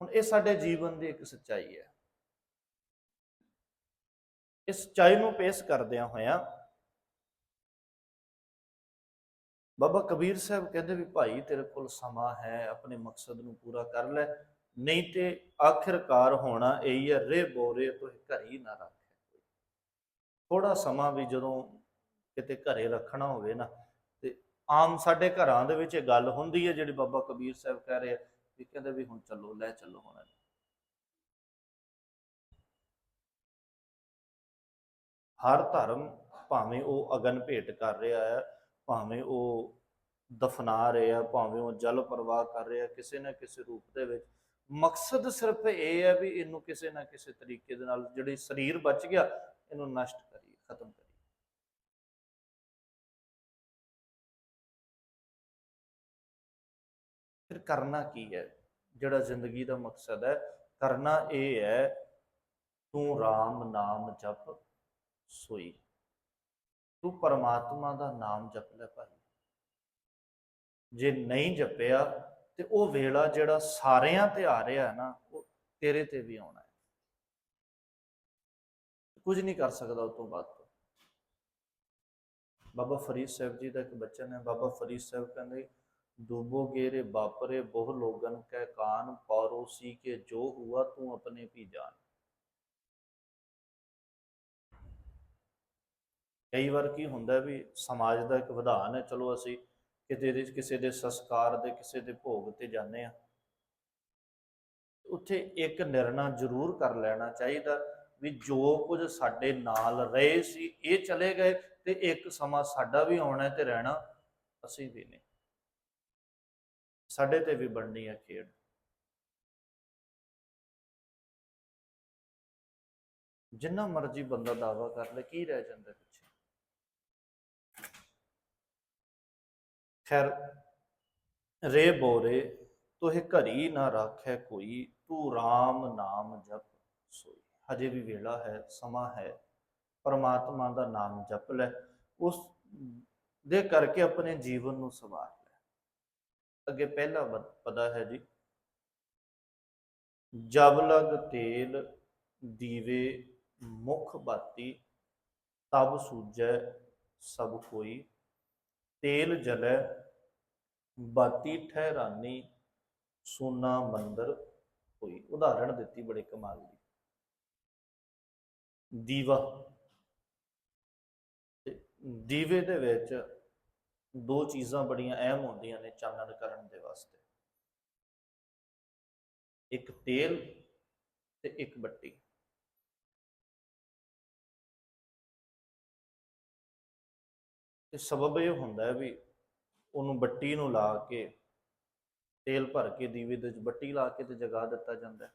ਹੁਣ ਇਹ ਸਾਡੇ ਜੀਵਨ ਦੀ ਇੱਕ ਸੱਚਾਈ ਹੈ। ਇਸ ਸੱਚਾਈ ਨੂੰ ਪੇਸ਼ ਕਰਦਿਆਂ ਹੋਇਆਂ ਬਾਬਾ ਕਬੀਰ ਸਾਹਿਬ ਕਹਿੰਦੇ ਵੀ ਭਾਈ ਤੇਰੇ ਕੋਲ ਸਮਾਂ ਹੈ, ਆਪਣੇ ਮਕਸਦ ਨੂੰ ਪੂਰਾ ਕਰ ਲੈ, ਨਹੀਂ ਤੇ ਆਖਿਰਕਾਰ ਹੋਣਾ ਇਹੀ ਹੈ, ਰੇ ਬੋਰੇ ਤੋਂ ਘਰੀ ਨਾ ਰੱਖ। ਥੋੜਾ ਸਮਾਂ ਵੀ ਜਦੋਂ ਕਿਤੇ ਘਰੇ ਰੱਖਣਾ ਹੋਵੇ ਨਾ, ਤੇ ਆਮ ਸਾਡੇ ਘਰਾਂ ਦੇ ਵਿੱਚ ਇਹ ਗੱਲ ਹੁੰਦੀ ਹੈ, ਜਿਹੜੀ ਬਾਬਾ ਕਬੀਰ ਸਾਹਿਬ ਕਹਿ ਰਹੇ ਆ, ਵੀ ਕਹਿੰਦੇ ਵੀ ਹੁਣ ਚੱਲੋ, ਲੈ ਚੱਲੋ ਹੁਣ। ਹਰ ਧਰਮ ਭਾਵੇਂ ਉਹ ਅਗਨ ਭੇਟ ਕਰ ਰਿਹਾ ਹੈ ਭਾਵੇਂ ਉਹ ਦਫਨਾ ਰਹੇ ਆ, ਭਾਵੇਂ ਉਹ ਜਲ ਪ੍ਰਵਾਹ ਕਰ ਰਹੇ ਆ, ਕਿਸੇ ਨਾ ਕਿਸੇ ਰੂਪ ਦੇ ਵਿੱਚ। ਮਕਸਦ ਸਿਰਫ ਇਹ ਹੈ ਵੀ ਇਹਨੂੰ ਕਿਸੇ ਨਾ ਕਿਸੇ ਤਰੀਕੇ ਦੇ ਨਾਲ ਜਿਹੜੀ ਸਰੀਰ ਬਚ ਗਿਆ, ਇਹਨੂੰ ਨਸ਼ਟ ਕਰੀਏ, ਖਤਮ ਕਰੀਏ। ਫਿਰ ਕਰਨਾ ਕੀ ਹੈ? ਜਿਹੜਾ ਜ਼ਿੰਦਗੀ ਦਾ ਮਕਸਦ ਹੈ, ਕਰਨਾ ਇਹ ਹੈ, ਤੂੰ RAM ਨਾਮ ਜਪ ਸੋਈ। ਤੂੰ ਪਰਮਾਤਮਾ ਦਾ ਨਾਮ ਜਪ ਲੈ ਭਾਈ। ਜੇ ਨਹੀਂ ਜਪਿਆ ਤੇ ਉਹ ਵੇਲਾ ਜਿਹੜਾ ਸਾਰਿਆਂ ਤੇ ਆ ਰਿਹਾ ਨਾ, ਉਹ ਤੇਰੇ ਤੇ ਵੀ ਆਉਣਾ ਹੈ। ਕੁਝ ਨਹੀਂ ਕਰ ਸਕਦਾ ਉਸ ਤੋਂ ਬਾਅਦ ਬਾਬਾ ਫਰੀਦ ਸਾਹਿਬ ਜੀ ਦਾ ਇੱਕ ਬਚਨ ਹੈ, ਬਾਬਾ ਫਰੀਦ ਸਾਹਿਬ ਕਹਿੰਦੇ, ਡੂਬੋ ਗੇਰੇ ਬਾਪਰੇ ਬਹੁ ਲੋਗਨ ਕੈ ਕਾਨ ਪੌਰੋਸੀ ਕੇ ਜੋ ਹੁਆ ਤੂੰ ਆਪਣੇ ਵੀ ਜਾਣ ਕਈ ਵਾਰ ਕੀ ਹੁੰਦਾ ਵੀ ਸਮਾਜ ਦਾ ਇੱਕ ਵਿਧਾਨ ਹੈ, ਚਲੋ ਅਸੀਂ ਕਿਤੇ ਦੇ, ਕਿਸੇ ਦੇ ਸੰਸਕਾਰ ਦੇ ਕਿਸੇ ਦੇ ਭੋਗ ਤੇ ਜਾਂਦੇ ਆ ਉੱਥੇ ਇੱਕ ਨਿਰਣਾ ਜ਼ਰੂਰ ਕਰ ਲੈਣਾ ਚਾਹੀਦਾ ਵੀ ਜੋ ਕੁਝ ਸਾਡੇ ਨਾਲ ਰਹੇ ਸੀ, ਇਹ ਚਲੇ ਗਏ ਤੇ ਇੱਕ ਸਮਾਂ ਸਾਡਾ ਵੀ ਆਉਣਾ ਤੇ ਰਹਿਣਾ ਅਸੀਂ ਵੀ ਨਹੀਂ। ਸਾਡੇ ਤੇ ਵੀ ਬਣਨੀ ਹੈ ਖੇਡ। ਜਿੰਨਾ ਮਰਜ਼ੀ ਬੰਦਾ ਦਾਵਾ ਕਰ ਲੈ, ਕੀ ਰਹਿ ਜਾਂਦਾ ਪਿੱਛੇ ਖੈਰ, ਰੇ ਬੋਰੇ ਤੋਹਿ ਘਰੀ ਨਾ ਰਾਖੈ ਕੋਈ, ਤੂੰ RAM ਨਾਮ ਜਪ ਸੋਈ। ਹਜੇ ਵੀ ਵੇਲਾ ਹੈ, ਸਮਾਂ ਹੈ, ਪਰਮਾਤਮਾ ਦਾ ਨਾਮ ਜਪ ਲੈ, ਉਸ ਦੇ ਕਰਕੇ ਆਪਣੇ ਜੀਵਨ ਨੂੰ ਸਵਾਰ ਲੈ। ਅੱਗੇ ਪਹਿਲਾ ਵ- ਪਦਾ ਹੈ ਜੀ। ਜਬ ਲਗ ਤੇਲ ਦੀਵੇ ਮੁਖ ਬਾਤੀ, ਤਬ ਸੂਜੈ ਸਭ ਕੋਈ। ਤੇਲ ਜਲੈ, ਬਾਤੀ ਠਹਿਰਾਨੀ ਸੋਨਾ ਮੰਦਰ ਹੋਈ। ਉਦਾਹਰਣ ਦਿੱਤੀ ਬੜੇ ਕਮਾਲ ਦੀ। ਦੀਵਾ। ਦੀਵੇ ਦੇ ਵਿੱਚ ਦੋ ਚੀਜ਼ਾਂ ਬੜੀਆਂ ਅਹਿਮ ਹੁੰਦੀਆਂ ਨੇ ਚਾਨਣ ਕਰਨ ਦੇ ਵਾਸਤੇ। ਇੱਕ ਤੇਲ ਤੇ ਇੱਕ ਬੱਤੀ ਤੇ ਸਬਬ ਇਹ ਹੁੰਦਾ ਹੈ ਵੀ ਉਹਨੂੰ ਬੱਟੀ ਨੂੰ ਲਾ ਕੇ, ਤੇਲ ਭਰ ਕੇ, ਦੀਵੇ ਦੇ ਵਿੱਚ ਬੱਤੀ ਲਾ ਕੇ ਤੇ ਜਗਾ ਦਿੱਤਾ ਜਾਂਦਾ ਹੈ।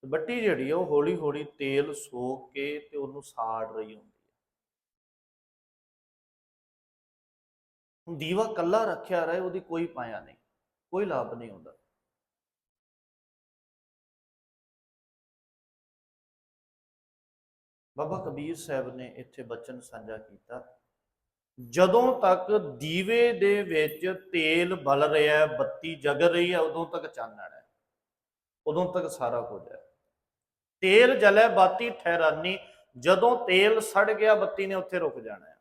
ਤੇ ਬੱਤੀ ਜਿਹੜੀ ਹੈ ਉਹ ਹੌਲੀ ਹੌਲੀ ਤੇਲ ਸੋਕ ਕੇ ਤੇ ਉਹਨੂੰ ਸਾੜ ਰਹੀ ਹੁੰਦੀ ਹੈ। ਦੀਵਾ ਕੱਲਾ ਰੱਖਿਆ ਰਹੇ, ਉਹਦੀ ਕੋਈ ਪਾਇਆ ਨਹੀਂ, ਕੋਈ ਲਾਭ ਨਹੀਂ ਹੁੰਦਾ। ਬਾਬਾ ਕਬੀਰ ਸਾਹਿਬ ਨੇ ਇੱਥੇ ਬਚਨ ਸਾਂਝਾ ਕੀਤਾ। ਜਦੋਂ ਤੱਕ ਦੀਵੇ ਦੇ ਵਿੱਚ ਤੇਲ ਬਲ ਰਿਹਾ ਹੈ, ਬੱਤੀ ਜਗ ਰਹੀ ਹੈ, ਉਦੋਂ ਤੱਕ ਚਾਨਣ ਹੈ ਉਦੋਂ ਤੱਕ ਸਾਰਾ ਕੁਝ ਹੈ। ਤੇਲ ਜਲੇ, ਬਾਤੀ ਠਹਿਰਾਨੀ, ਜਦੋਂ ਤੇਲ ਸੜ ਗਿਆ, ਬੱਤੀ ਨੇ ਉੱਥੇ ਰੁਕ ਜਾਣਾ ਹੈ।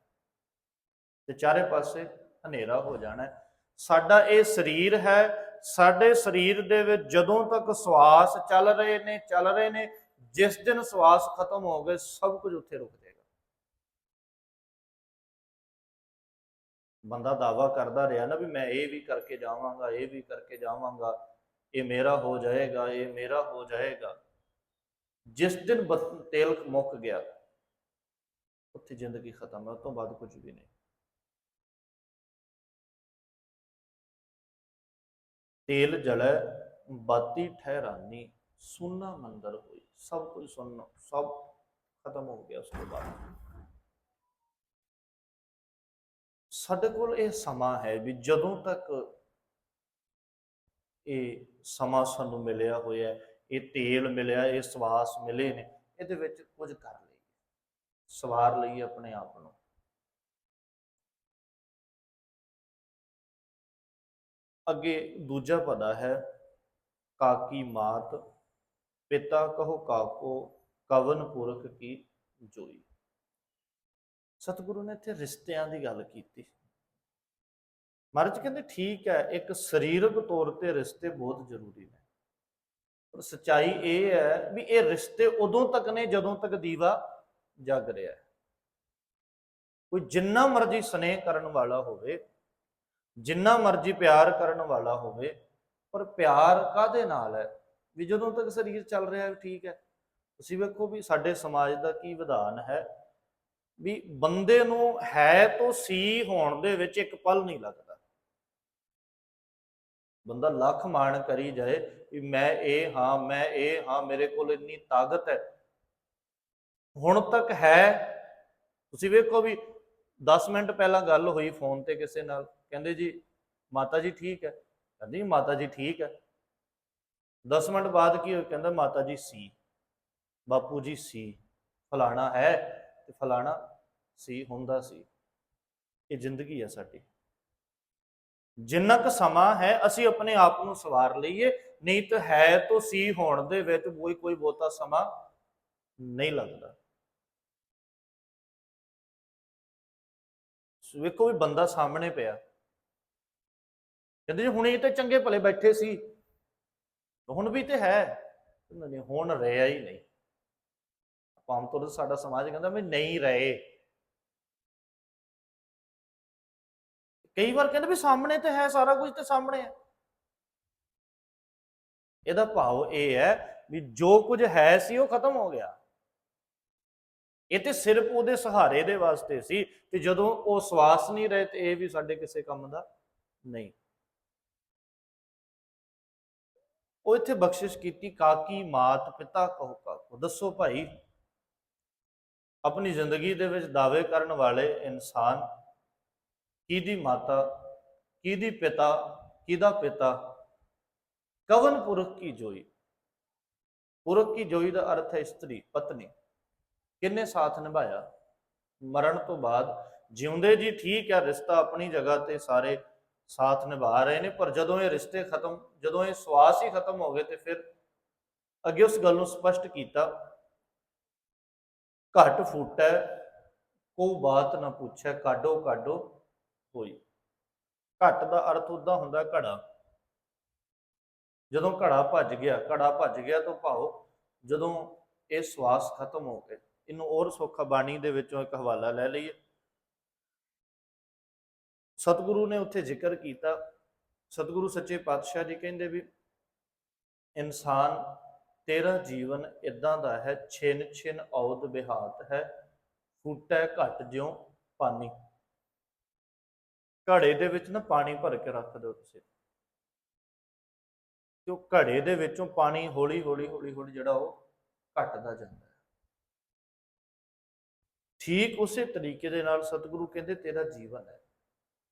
ਤੇ ਚਾਰੇ ਪਾਸੇ ਹਨੇਰਾ ਹੋ ਜਾਣਾ ਹੈ। ਸਾਡਾ ਇਹ ਸਰੀਰ ਹੈ, ਸਾਡੇ ਸਰੀਰ ਦੇ ਵਿੱਚ ਜਦੋਂ ਤੱਕ ਸਵਾਸ ਚੱਲ ਰਹੇ ਨੇ, ਚੱਲ ਰਹੇ ਨੇ, ਜਿਸ ਦਿਨ ਸਵਾਸ ਖਤਮ ਹੋ ਗਏ ਸਭ ਕੁਝ ਉੱਥੇ ਰੁਕ ਜਾਏਗਾ। ਬੰਦਾ ਦਾਵਾ ਕਰਦਾ ਰਿਹਾ ਨਾ ਵੀ ਮੈਂ ਇਹ ਵੀ ਕਰਕੇ ਜਾਵਾਂਗਾ, ਇਹ ਵੀ ਕਰਕੇ ਜਾਵਾਂਗਾ, ਇਹ ਮੇਰਾ ਹੋ ਜਾਏਗਾ, ਇਹ ਮੇਰਾ ਹੋ ਜਾਏਗਾ। ਜਿਸ ਦਿਨ ਬਤ- ਤੇਲ ਮੁੱਕ ਗਿਆ, ਉੱਥੇ ਜ਼ਿੰਦਗੀ ਖਤਮ ਹੈ, ਉਸ ਤੋਂ ਬਾਅਦ ਕੁਝ ਵੀ ਨਹੀਂ। ਤੇਲ ਜਲੈ, ਬਾਤੀ ਠਹਿਰਾਨੀ, ਸੁਨਾ ਮੰਦਰ ਹੋਈ, ਸਭ ਕੁਝ ਸੁਣ ਸਭ ਖਤਮ ਹੋ ਗਿਆ ਉਸ ਤੋਂ ਬਾਅਦ। ਸਾਡੇ ਕੋਲ ਇਹ ਸਮਾਂ ਹੈ ਵੀ ਜਦੋਂ ਤੱਕ ਇਹ ਸਮਾਂ ਸਾਨੂੰ ਮਿਲਿਆ ਹੋਇਆ ਇਹ ਤੇਲ ਮਿਲਿਆ, ਇਹ ਸਵਾਸ ਮਿਲੇ ਨੇ, ਇਹਦੇ ਵਿੱਚ ਕੁਝ ਕਰ ਲਈਏ। ਸਵਾਰ ਲਈਏ ਆਪਣੇ ਆਪ ਨੂੰ। ਅੱਗੇ ਦੂਜਾ ਪਦਾ ਹੈ, ਕਾਕੀ ਮਾਤ, ਪਿਤਾ ਕਹੋ ਕਾਕੋ, ਕਵਨ ਪੁਰਖ ਕੀ ਜੋਈ। ਸਤਿਗੁਰੂ ਨੇ ਇੱਥੇ ਰਿਸ਼ਤਿਆਂ ਦੀ ਗੱਲ ਕੀਤੀ। ਮਹਾਰਾਜ ਕਹਿੰਦੇ ਠੀਕ ਹੈ, ਇੱਕ ਸਰੀਰਕ ਤੌਰ ਤੇ ਰਿਸ਼ਤੇ ਬਹੁਤ ਜ਼ਰੂਰੀ ਨੇ। ਪਰ ਸਚਾਈ ਇਹ ਹੈ ਵੀ ਇਹ ਰਿਸ਼ਤੇ ਉਦੋਂ ਤੱਕ ਨੇ ਜਦੋਂ ਤੱਕ ਦੀਵਾ ਜਗ ਰਿਹਾ ਹੈ। ਕੋਈ ਜਿੰਨਾ ਮਰਜ਼ੀ ਸਨੇਹ ਕਰਨ ਵਾਲਾ ਹੋਵੇ, ਜਿੰਨਾ ਮਰਜ਼ੀ ਪਿਆਰ ਕਰਨ ਵਾਲਾ ਹੋਵੇ, ਪਰ ਪਿਆਰ ਕਾਦੇ ਨਾਲ ਹੈ? ਵੀ ਜਦੋਂ ਤੱਕ ਸਰੀਰ ਚੱਲ ਰਿਹਾ ਹੈ, ਠੀਕ ਹੈ। ਤੁਸੀਂ ਵੇਖੋ ਵੀ ਸਾਡੇ ਸਮਾਜ ਦਾ ਕੀ ਵਿਧਾਨ ਹੈ ਵੀ ਬੰਦੇ ਨੂੰ ਹੈ ਤੋਂ ਸੀ ਹੋਣ ਦੇ ਵਿੱਚ ਇੱਕ ਪਲ ਨਹੀਂ ਲੱਗਦਾ। ਬੰਦਾ ਲੱਖ ਮਾਣ ਕਰੀ ਜਾਏ ਵੀ ਮੈਂ ਇਹ ਹਾਂ, ਮੈਂ ਇਹ ਹਾਂ, ਮੇਰੇ ਕੋਲ ਇੰਨੀ ਤਾਕਤ ਹੈ। ਹੁਣ ਤੱਕ ਹੈ। ਤੁਸੀਂ ਵੇਖੋ ਵੀ 10 ਮਿੰਟ ਪਹਿਲਾਂ ਗੱਲ ਹੋਈ ਫੋਨ ਤੇ ਕਿਸੇ ਨਾਲ, ਕਹਿੰਦੇ ਜੀ, ਮਾਤਾ ਜੀ ਠੀਕ ਹੈ। ਕਹਿੰਦੀ ਮਾਤਾ ਜੀ ਠੀਕ ਹੈ। 10 ਮਿੰਟ ਬਾਅਦ ਕੀ ਹੋਇਆ? ਕਹਿੰਦਾ ਮਾਤਾ ਜੀ ਸੀ। ਬਾਪੂ ਜੀ ਸੀ। ਫਲਾਣਾ ਹੈ ਤੇ ਫਲਾਣਾ ਸੀ, ਹੁੰਦਾ ਸੀ। ਇਹ ਜ਼ਿੰਦਗੀ ਹੈ ਸਾਡੀ। ਜਿੰਨਾ ਕੁ ਸਮਾਂ ਹੈ, ਅਸੀਂ ਆਪਣੇ ਆਪ ਨੂੰ ਸਵਾਰ ਲਈਏ, ਨਹੀਂ ਤਾਂ ਹੈ ਤਾਂ ਸੀ ਹੋਣ ਦੇ ਵਿੱਚ ਕੋਈ ਕੋਈ ਬਹੁਤਾ ਸਮਾਂ ਨਹੀਂ ਲੱਗਦਾ। ਵੇਖੋ ਵੀ ਬੰਦਾ ਸਾਹਮਣੇ ਪਿਆ। ਕਹਿੰਦੇ ਜੀ ਹੁਣ ਇਹ ਤੇ ਚੰਗੇ ਭਲੇ ਬੈਠੇ ਸੀ। ਹੁਣ ਵੀ ਤੇ ਹੈ ਨਹੀਂ ਹੁਣ ਰਿਹਾ ਹੀ ਨਹੀਂ। ਆਮ ਤੌਰ ਤੇ ਸਾਡਾ ਸਮਾਜ ਕਹਿੰਦਾ ਵੀ ਨਹੀਂ ਰਹੇ। ਕਈ ਵਾਰ ਕਹਿੰਦੇ ਵੀ ਸਾਹਮਣੇ ਤੇ ਹੈ, ਸਾਰਾ ਕੁਝ ਤੇ ਸਾਹਮਣੇ ਹੈ। ਇਹਦਾ ਭਾਵ ਇਹ ਹੈ ਵੀ ਜੋ ਕੁਝ ਹੈ ਸੀ, ਉਹ ਖਤਮ ਹੋ ਗਿਆ। ਇਹ ਤੇ ਸਿਰਫ ਉਹਦੇ ਸਹਾਰੇ ਦੇ ਵਾਸਤੇ ਸੀ ਤੇ ਜਦੋਂ ਉਹ ਸਵਾਸ ਨਹੀਂ ਰਹੇ ਤੇ ਇਹ ਵੀ ਸਾਡੇ ਕਿਸੇ ਕੰਮ ਦਾ ਨਹੀਂ। ਉਹ ਇੱਥੇ ਬਖਸ਼ਿਸ਼ ਕੀਤੀ, ਕਾਕੀ, ਮਾਤ, ਪਿਤਾ, ਕਹੋ, ਕਾਕੋ, ਦੱਸੋ ਭਾਈ, ਆਪਣੀ ਜ਼ਿੰਦਗੀ ਦੇ ਵਿੱਚ ਦਾਅਵੇ ਕਰਨ ਵਾਲੇ ਇਨਸਾਨ ਕਿਹਦੀ ਮਾਤਾ, ਕਿਹਦੀ ਪਿਤਾ, ਕਿਹਦਾ ਪਿਤਾ? ਕਵਨ ਪੁਰਖ ਕੀ ਜੋਈ? ਪੁਰਖ ਕੀ ਜੋਈ ਦਾ ਅਰਥ ਹੈ ਇਸਤਰੀ, ਪਤਨੀ। ਕਿੰਨੇ ਸਾਥ ਨਿਭਾਇਆ? ਮਰਨ ਤੋਂ ਬਾਅਦ ਜਿਉਂਦੇ ਜੀ ਠੀਕ ਹੈ ਰਿਸ਼ਤਾ ਆਪਣੀ ਜਗ੍ਹਾ ਤੇ ਸਾਰੇ ਸਾਥ ਨਿਭਾ ਰਹੇ ਨੇ, ਪਰ ਜਦੋਂ ਇਹ ਰਿਸ਼ਤੇ ਖਤਮ, ਜਦੋਂ ਇਹ ਸਵਾਸ ਹੀ ਖਤਮ ਹੋ ਗਏ ਤੇ ਫਿਰ ਅੱਗੇ ਉਸ ਗੱਲ ਨੂੰ ਸਪਸ਼ਟ ਕੀਤਾ, ਘਟ ਫੁੱਟੈ ਕੋ ਬਾਤ ਨਾ ਪੁੱਛੈ ਕਾਡੋ ਕਾਡੋ ਹੋਈ। ਘਟ ਦਾ ਅਰਥ ਉਦਾਂ ਹੁੰਦਾ ਘੜਾ। ਜਦੋਂ ਘੜਾ ਭੱਜ ਗਿਆ, ਘੜਾ ਭੱਜ ਗਿਆ ਤਾਂ ਭਾਵ ਜਦੋਂ ਇਹ ਸਵਾਸ ਖਤਮ ਹੋ ਗਏ ਇਹਨੂੰ ਔਰ ਸੌਖਾ ਬਾਣੀ ਦੇ ਵਿੱਚੋਂ ਇੱਕ ਹਵਾਲਾ ਲੈ ਲਈਏ। ਸਤਿਗੁਰੂ ਨੇ ਉੱਥੇ ਜ਼ਿਕਰ ਕੀਤਾ। ਸਤਿਗੁਰੂ ਸੱਚੇ ਪਾਤਸ਼ਾਹ ਜੀ ਕਹਿੰਦੇ ਵੀ, ਇਨਸਾਨ ਤੇਰਾ ਜੀਵਨ ਇਦਾਂ ਦਾ ਹੈ ਛਿਨ ਛਿਨ ਔਦ ਬਿਹਾਤ ਹੈ, ਫੁੱਟੈ ਘਟ ਜਿਉ ਪਾਣੀ ਘੜੇ ਦੇ ਵਿੱਚ ਨਾ ਪਾਣੀ ਭਰ ਕੇ ਰੱਖ ਦਿਓ ਤੁਸੀਂ। ਤੇ ਘੜੇ ਦੇ ਵਿੱਚੋਂ ਪਾਣੀ ਹੌਲੀ ਹੌਲੀ ਹੌਲੀ ਹੌਲੀ ਜਿਹੜਾ ਉਹ ਘਟਦਾ ਜਾਂਦਾ ਹੈ। ਠੀਕ ਉਸੇ ਤਰੀਕੇ ਦੇ ਨਾਲ ਸਤਿਗੁਰੂ ਕਹਿੰਦੇ ਤੇਰਾ ਜੀਵਨ ਹੈ।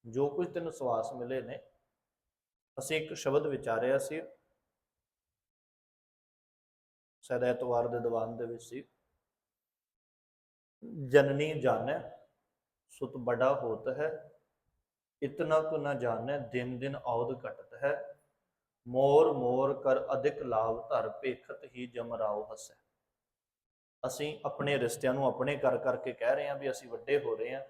ਜੋ ਕੁਝ ਤੈਨੂੰ ਸਵਾਸ ਮਿਲੇ ਨੇ, ਅਸੀਂ ਇੱਕ ਸ਼ਬਦ ਵਿਚਾਰਿਆ ਸੀ। ਸ਼ਾਇਦ ਐਤਵਾਰ ਦੇ ਦੀਵਾਨ ਦੇ ਵਿੱਚ ਸੀ। ਜਨਨੀ ਜਾਣੈ, ਸੁਤ ਬੜਾ ਹੋਤ ਹੈ। ਇਤਨਾ ਕੁ ਨਾ ਜਾਣੈ, ਦਿਨ ਦਿਨ ਔਦ ਘਟਤ ਹੈ। ਮੋਰ ਮੋਰ ਕਰ ਅਧਿਕ ਲਾਭ ਧਰ ਭੇਖਤ ਹੀ ਜਮਰਾਓ ਹਸੈ। ਅਸੀਂ ਆਪਣੇ ਰਿਸ਼ਤਿਆਂ ਨੂੰ ਆਪਣੇ ਕਰ ਕਰਕੇ ਕਹਿ ਰਹੇ ਹਾਂ ਵੀ ਅਸੀਂ ਵੱਡੇ ਹੋ ਰਹੇ ਹਾਂ,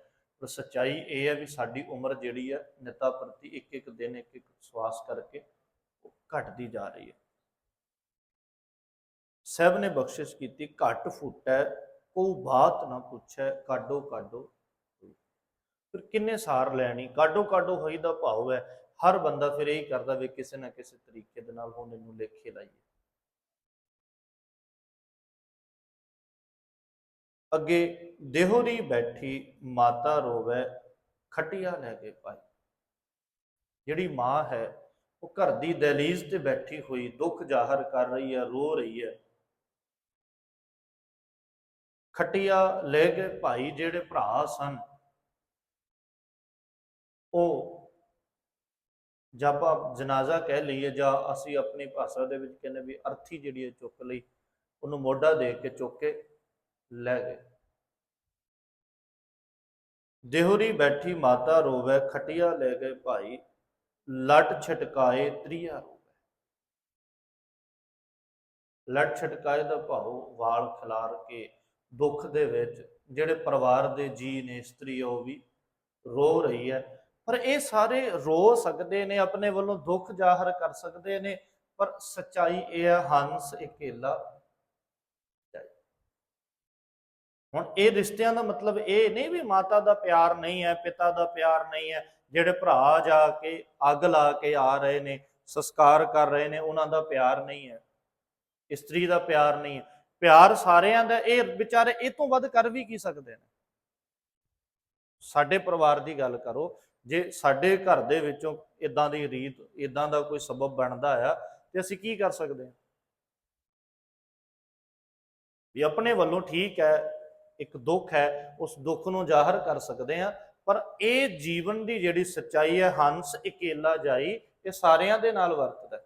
ਪਰ ਸੱਚਾਈ ਇਹ ਹੈ ਵੀ ਸਾਡੀ ਉਮਰ ਜਿਹੜੀ ਹੈ, ਨਿਤਾ ਪ੍ਰਤੀ ਇੱਕ ਇੱਕ ਦਿਨ, ਇੱਕ ਇੱਕ ਸਵਾਸ ਕਰਕੇ ਉਹ ਘਟਦੀ ਜਾ ਰਹੀ ਹੈ। ਸਭ ਨੇ ਬਖਸ਼ਿਸ਼ ਕੀਤੀ, ਘਟ ਫੁੱਟੈ ਕੋ ਬਾਤ ਨਾ ਪੁੱਛੈ ਕਾਡੋ ਕਾਡੋ ਫਿਰ ਕਿੰਨੇ ਸਾਰ ਲੈਣੀ ਕਾਡੋ ਕਾਡੋ ਹੋਈ ਦਾ ਭਾਵ ਹੈ। ਹਰ ਬੰਦਾ ਫਿਰ ਇਹੀ ਕਰਦਾ ਵੀ ਕਿਸੇ ਨਾ ਕਿਸੇ ਤਰੀਕੇ ਦੇ ਨਾਲ ਹੁਣ ਇਹਨੂੰ ਲੇਖੇ ਲਾਈਏ। ਅੱਗੇ ਦੇਹੋਰੀ ਬੈਠੀ ਮਾਤਾ ਰੋਵੇ, ਖਟੀਆ ਲੈ ਕੇ ਪਾਈ ਜਿਹੜੀ ਮਾਂ ਹੈ, ਉਹ ਘਰ ਦੀ ਦਹਿਲੀਜ਼ ਤੇ ਬੈਠੀ ਹੋਈ ਦੁੱਖ ਜ਼ਾਹਰ ਕਰ ਰਹੀ ਹੈ, ਰੋ ਰਹੀ ਹੈ। ਖਟੀਆ ਲੈ ਕੇ ਭਾਈ ਜਿਹੜੇ ਭਰਾ ਸਨ ਉਹ ਜਾਂ ਆਪਾਂ ਜਨਾਜ਼ਾ ਕਹਿ ਲਈਏ ਜਾਂ ਅਸੀਂ ਆਪਣੀ ਭਾਸ਼ਾ ਦੇ ਵਿੱਚ ਕਹਿੰਦੇ ਵੀ ਅਰਥੀ ਜਿਹੜੀ ਹੈ ਚੁੱਕ ਲਈ, ਉਹਨੂੰ ਮੋਢਾ ਦੇ ਕੇ ਚੁੱਕ ਕੇ ਲੈ ਗਏ। ਦੇਹੁਰੀ ਬੈਠੀ ਮਾਤਾ ਰੋਵੇ, ਖਟੀਆ ਲੈ ਗਏ ਭਾਈ, ਲਟ ਛਟਕਾਏ ਤ੍ਰਿਆ ਰੋਵੇ। ਲਟ ਛਟਕਾਏ ਦਾ ਭਾਉ ਵਾਲ ਖਿਲਾਰ ਕੇ ਦੁੱਖ ਦੇ ਵਿੱਚ, ਜਿਹੜੇ ਪਰਿਵਾਰ ਦੇ ਜੀ ਨੇ ਇਸਤਰੀ ਉਹ ਵੀ ਰੋ ਰਹੀ ਹੈ। ਪਰ ਇਹ ਸਾਰੇ ਰੋ ਸਕਦੇ ਨੇ, ਆਪਣੇ ਵੱਲੋਂ ਦੁੱਖ ਜ਼ਾਹਰ ਕਰ ਸਕਦੇ ਨੇ, ਪਰ ਸਚਾਈ ਇਹ ਹੈ ਹੰਸ ਇਕੇਲਾ ਹੁਣ ਇਹ ਰਿਸ਼ਤਿਆਂ ਦਾ ਮਤਲਬ ਇਹ ਨਹੀਂ ਵੀ ਮਾਤਾ ਦਾ ਪਿਆਰ ਨਹੀਂ ਹੈ, ਪਿਤਾ ਦਾ ਪਿਆਰ ਨਹੀਂ ਹੈ, ਜਿਹੜੇ ਭਰਾ ਜਾ ਕੇ, ਅੱਗ ਲਾ ਕੇ ਆ ਰਹੇ ਨੇ, ਸੰਸਕਾਰ ਕਰ ਰਹੇ ਨੇ, ਉਹਨਾਂ ਦਾ ਪਿਆਰ ਨਹੀਂ ਹੈ। ਇਸਤਰੀ ਦਾ ਪਿਆਰ ਨਹੀਂ ਹੈ। ਪਿਆਰ ਸਾਰਿਆਂ ਦਾ, ਇਹ ਵਿਚਾਰੇ ਇਹ ਤੋਂ ਵੱਧ ਕਰ ਵੀ ਕੀ ਸਕਦੇ ਨੇ? ਸਾਡੇ ਪਰਿਵਾਰ ਦੀ ਗੱਲ ਕਰੋ ਜੇ ਸਾਡੇ ਘਰ ਦੇ ਵਿੱਚੋਂ ਇਦਾਂ ਦੀ ਰੀਤ ਇਦਾਂ ਦਾ ਕੋਈ ਸਬਬ ਬਣਦਾ ਆ, ਤੇ ਅਸੀਂ ਕੀ ਕਰ ਸਕਦੇ ਹਾਂ? ਵੀ ਆਪਣੇ ਵੱਲੋਂ ਠੀਕ ਹੈ, ਇੱਕ ਦੁੱਖ ਹੈ, ਉਸ ਦੁੱਖ ਨੂੰ ਜ਼ਾਹਰ ਕਰ ਸਕਦੇ ਹਾਂ, ਪਰ ਇਹ ਜੀਵਨ ਦੀ ਜਿਹੜੀ ਸੱਚਾਈ ਹੈ, ਹੰਸ ਇਕੇਲਾ ਜਾਈ, ਇਹ ਸਾਰਿਆਂ ਦੇ ਨਾਲ ਵਰਤਦਾ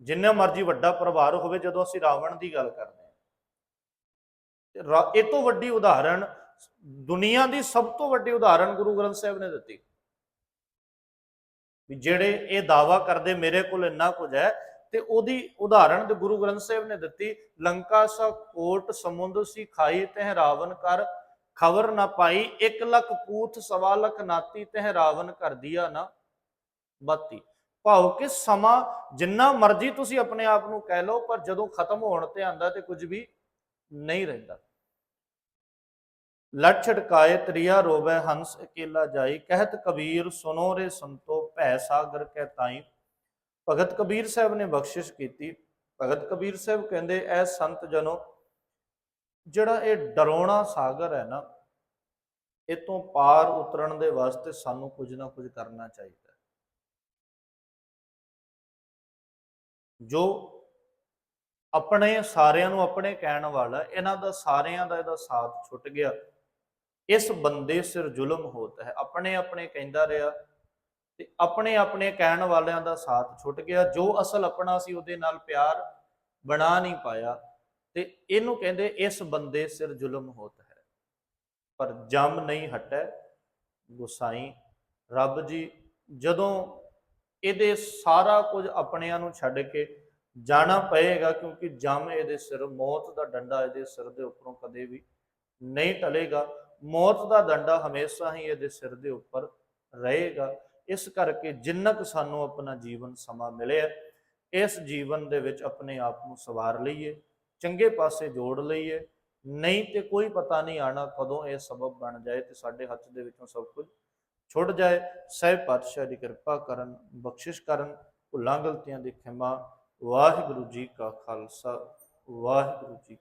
ਜਿੰਨਾ ਮਰਜ਼ੀ ਵੱਡਾ ਪਰਿਵਾਰ ਹੋਵੇ, ਜਦੋਂ ਅਸੀਂ ਰਾਵਣ ਦੀ ਗੱਲ ਕਰਦੇ ਹਾਂ। ਰਾ- ਇਹ ਤੋਂ ਵੱਡੀ ਉਦਾਹਰਣ ਦੁਨੀਆ ਦੀ ਸਭ ਤੋਂ ਵੱਡੀ ਉਦਾਹਰਣ ਗੁਰੂ ਗ੍ਰੰਥ ਸਾਹਿਬ ਨੇ ਦਿੱਤੀ। ਵੀ ਜਿਹੜੇ ਇਹ ਦਾਵਾ ਕਰਦੇ ਮੇਰੇ ਕੋਲ ਇੰਨਾ ਕੁਝ ਹੈ, ਤੇ ਉਹਦੀ ਉਦਾਹਰਣ ਤੇ ਗੁਰੂ ਗ੍ਰੰਥ ਸਾਹਿਬ ਨੇ ਦਿੱਤੀ, ਲੰਕਾ ਸਾ ਕੋਟ ਸਮੁੰਦ ਸੀ ਖਾਈ ਤਹਿ ਰਾਵਣ ਕਰ ਖਬਰ ਨਾ ਪਾਈ 1 ਲੱਖ ਕੂਥ ਸਵਾ ਲੱਖ ਨਾਤੀ ਤਹਿ ਰਾਵਣ ਕਰ ਦਿਆ ਨਾ ਬਾਤੀ। ਭਾਵ ਕਿ ਸਮਾਂ ਜਿੰਨਾ ਮਰਜ਼ੀ ਤੁਸੀਂ ਆਪਣੇ ਆਪ ਨੂੰ ਕਹਿ ਲਓ, ਪਰ ਜਦੋਂ ਖਤਮ ਹੋਣ ਤੇ ਆਂਦਾ ਤੇ ਕੁਝ ਵੀ ਨਹੀਂ ਰਹਿੰਦਾ। ਲਟ ਛੜਕਾਏ ਤ੍ਰਿਆ ਰੋਵੇ ਹੰਸ ਇਕੇਲਾ ਜਾਈ। ਕਹਿਤ ਕਬੀਰ ਸੁਨੋ ਰੇ ਸੰਤੋ ਭੈ ਸਾਗਰ ਕਹਿ ਤਾਈ। ਭਗਤ ਕਬੀਰ ਸਾਹਿਬ ਨੇ ਬਖਸ਼ਿਸ਼ ਕੀਤੀ। ਭਗਤ ਕਬੀਰ ਸਾਹਿਬ ਕਹਿੰਦੇ, ਐ ਸੰਤ ਜਨੋ, ਜਿਹੜਾ ਇਹ ਡਰੋਣਾ ਸਾਗਰ ਹੈ ਨਾ, ਇਹ ਤੋਂ ਪਾਰ ਉਤਰਨ ਦੇ ਵਾਸਤੇ ਸਾਨੂੰ ਕੁਝ ਨਾ ਕੁਝ ਕਰਨਾ ਚਾਹੀਦਾ ਹੈ। ਜੋ ਆਪਣੇ ਸਾਰਿਆਂ ਨੂੰ ਆਪਣੇ ਕਹਿਣ ਵਾਲਾ, ਇਹਨਾਂ ਦਾ ਸਾਰਿਆਂ ਦਾ ਇਹਦਾ ਸਾਥ ਛੁੱਟ ਗਿਆ। ਇਸ ਬੰਦੇ ਸਿਰ ਜ਼ੁਲਮ ਹੋਤਾ ਹੈ। ਆਪਣੇ ਆਪਣੇ ਕਹਿੰਦਾ ਰਿਹਾ ਤੇ ਆਪਣੇ ਆਪਣੇ ਕਹਿਣ ਵਾਲਿਆਂ ਦਾ ਸਾਥ ਛੁੱਟ ਗਿਆ। ਜੋ ਅਸਲ ਆਪਣਾ ਸੀ ਉਹਦੇ ਨਾਲ ਪਿਆਰ ਬਣਾ ਨਹੀਂ ਪਾਇਆ ਤੇ ਇਹਨੂੰ ਕਹਿੰਦੇ ਇਸ ਬੰਦੇ ਸਿਰ ਜ਼ੁਲਮ ਹੋਤ ਹੈ। ਪਰ ਜਮ ਨਹੀਂ ਹਟੈ ਗੁਸਾਈ, ਰੱਬ ਜੀ, ਜਦੋਂ ਇਹਦੇ ਸਾਰਾ ਕੁਝ ਆਪਣਿਆਂ ਨੂੰ ਛੱਡ ਕੇ ਜਾਣਾ ਪਏਗਾ ਕਿਉਂਕਿ ਜਮ ਇਹਦੇ ਸਿਰ, ਮੌਤ ਦਾ ਡੰਡਾ ਇਹਦੇ ਸਿਰ ਦੇ ਉੱਪਰੋਂ ਕਦੇ ਵੀ ਨਹੀਂ ਟਲੇਗਾ। ਮੌਤ ਦਾ ਡੰਡਾ ਹਮੇਸ਼ਾ ਹੀ ਇਹਦੇ ਸਿਰ ਦੇ ਉੱਪਰ ਰਹੇਗਾ। ਇਸ ਕਰਕੇ ਜਿੰਨਾ ਕੁ ਸਾਨੂੰ ਆਪਣਾ ਜੀਵਨ ਸਮਾਂ ਮਿਲਿਆ, ਇਸ ਜੀਵਨ ਦੇ ਵਿੱਚ ਆਪਣੇ ਆਪ ਨੂੰ ਸਵਾਰ ਲਈਏ, ਚੰਗੇ ਪਾਸੇ ਜੋੜ ਲਈਏ, ਨਹੀਂ ਤੇ ਕੋਈ ਪਤਾ ਨਹੀਂ ਆਣਾ ਕਦੋਂ ਇਹ ਸਬਬ ਬਣ ਜਾਏ ਤੇ ਸਾਡੇ ਹੱਥ ਦੇ ਵਿੱਚੋਂ ਸਭ ਕੁਝ ਛੁੱਟ ਜਾਏ। ਸਹਿਬ ਪਾਤਸ਼ਾਹ ਦੀ ਕਿਰਪਾ ਕਰਨ, ਬਖਸ਼ਿਸ਼ ਕਰਨ, ਭੁੱਲਾਂ ਗਲਤੀਆਂ ਦੀ ਖਿਮਾ। ਵਾਹਿਗੁਰੂ ਜੀ ਕਾ ਖਾਲਸਾ, ਵਾਹਿਗੁਰੂ ਜੀ